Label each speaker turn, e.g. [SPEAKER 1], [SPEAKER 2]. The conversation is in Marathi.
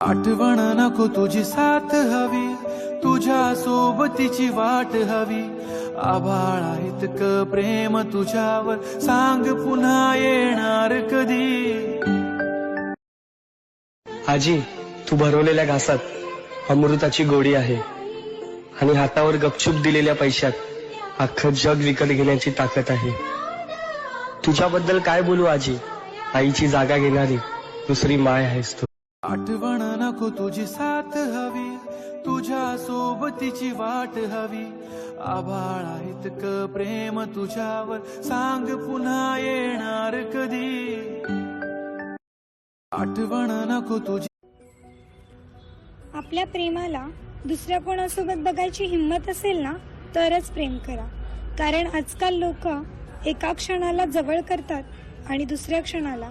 [SPEAKER 1] आठवण नको तुझी साथ हवी तुझ्या सोबतीची वाट हवी. आभाळा इतक प्रेम तुझ्यावर सांग पुन्हा येणार कधी?
[SPEAKER 2] आजी तू भरवलेल्या घासात अमृताची गोडी आहे. आणि हातावर गपचूप दिलेल्या पैशात अख्खं जग विकत घेण्याची ताकद आहे. तुझ्याबद्दल काय बोलू आजी? आईची जागा घेणारी दुसरी माय आहेस तू.
[SPEAKER 1] आठवण नको तुझी साथ हवी तुझ्या सोबतीची वाट हवी. आभाळा इतक प्रेम तुझ्यावर सांग पुन्हा येणार कधी? आठवण नको तुझी
[SPEAKER 3] आपल्या प्रेमाला दुसऱ्या कोणासोबत बघायची हिंमत असेल ना तरच प्रेम करा. कारण आजकाल लोक एका क्षणाला जवळ करतात आणि दुसऱ्या क्षणाला